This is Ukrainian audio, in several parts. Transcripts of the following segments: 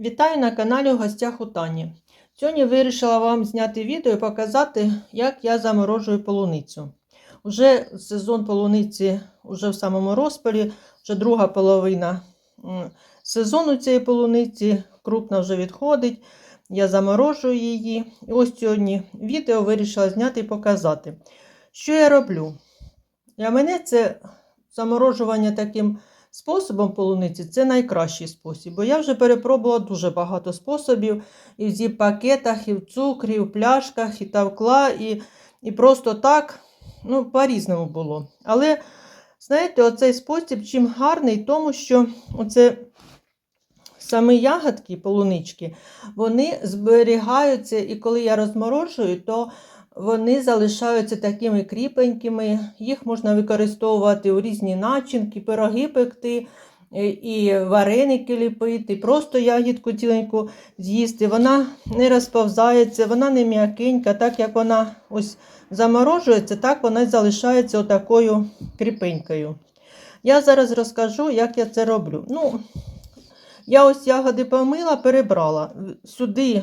Вітаю на каналі у гостях у Тані. Сьогодні вирішила вам зняти відео і показати, як я заморожую полуницю. Уже сезон полуниці вже в самому розпалі, вже друга половина сезону цієї полуниці, крупна вже відходить. Я заморожую її. І ось сьогодні відео вирішила зняти і показати. Що я роблю? Для мене це заморожування таким способом полуниці це найкращий спосіб. Бо я вже перепробувала дуже багато способів. І в зіп-пакетах, і в цукрі, і в пляшках, і тавкла, і, і просто так. Ну, по-різному було. Але, знаєте, оцей спосіб чим гарний, тому що оце саме ягодки, полунички, вони зберігаються, і коли я розморожую, то вони залишаються такими кріпенькими, їх можна використовувати у різні начинки, пироги пекти, е, і вареники ліпити, просто ягідку ціленьку з'їсти. Вона не розповзається, вона не м'якенька, так як вона ось заморожується, так вона залишається отакою кріпенькою. Я зараз розкажу, як я це роблю. Ну, я ось ягоди помила, перебрала. Сюди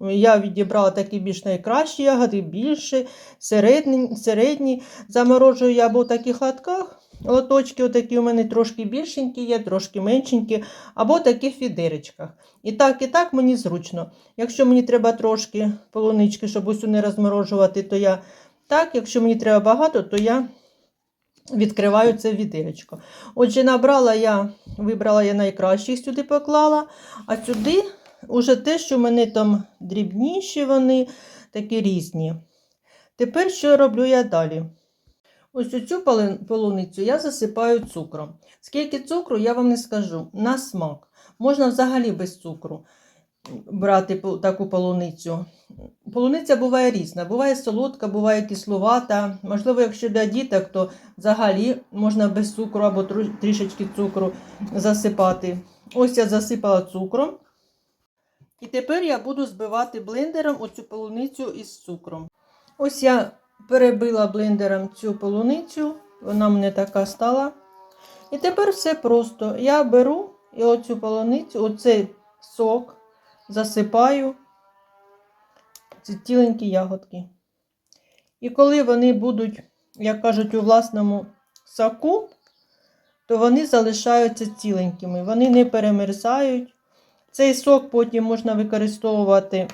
я відібрала такі більш найкращі ягоди, більші, середні, середні. Заморожую я або в таких лотках. Лоточки отакі у мене трошки більшенькі є, трошки меншенькі, або в таких відеречках. І так, і так мені зручно. Якщо мені треба трошки полунички, щоб усю не розморожувати, то я так, якщо мені треба багато, то я відкриваю це відеречко. Отже, набрала я, вибрала я найкращих сюди поклала, а сюди уже те, що в мене там дрібніші, вони такі різні. Тепер що роблю я далі? Ось цю полуницю я засипаю цукром. Скільки цукру, я вам не скажу. На смак. Можна взагалі без цукру брати таку полуницю. Полуниця буває різна. Буває солодка, буває кисловата. Можливо, якщо для діток, то взагалі можна без цукру або трішечки цукру засипати. Ось я засипала цукром. І тепер я буду збивати блендером оцю полуницю із цукром. Ось я перебила блендером цю полуницю, вона мене така стала. І тепер все просто. Я беру і оцю полуницю, оцей сок засипаю ці тіленькі ягодки. І коли вони будуть, як кажуть, у власному соку, то вони залишаються ціленькими, вони не перемерзають. Цей сок потім можна використовувати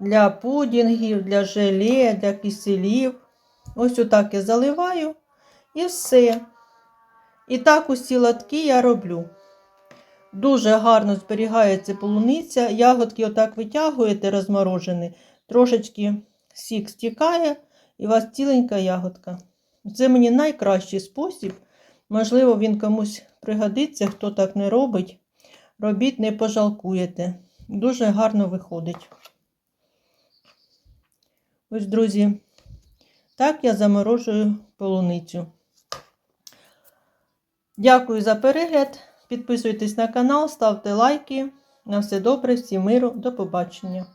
для пудінгів, для желе, для киселів. Ось отак я заливаю і все. І так усі лотки я роблю. Дуже гарно зберігається полуниця. Ягодки отак витягуєте, розморожені, трошечки сік стікає, і у вас ціленька ягодка. Це мені найкращий спосіб. Можливо, він комусь пригодиться, хто так не робить. Робіть, не пожалкуєте. Дуже гарно виходить. Ось, друзі, так я заморожую полуницю. Дякую за перегляд. Підписуйтесь на канал, ставте лайки. На все добре, всім миру, до побачення.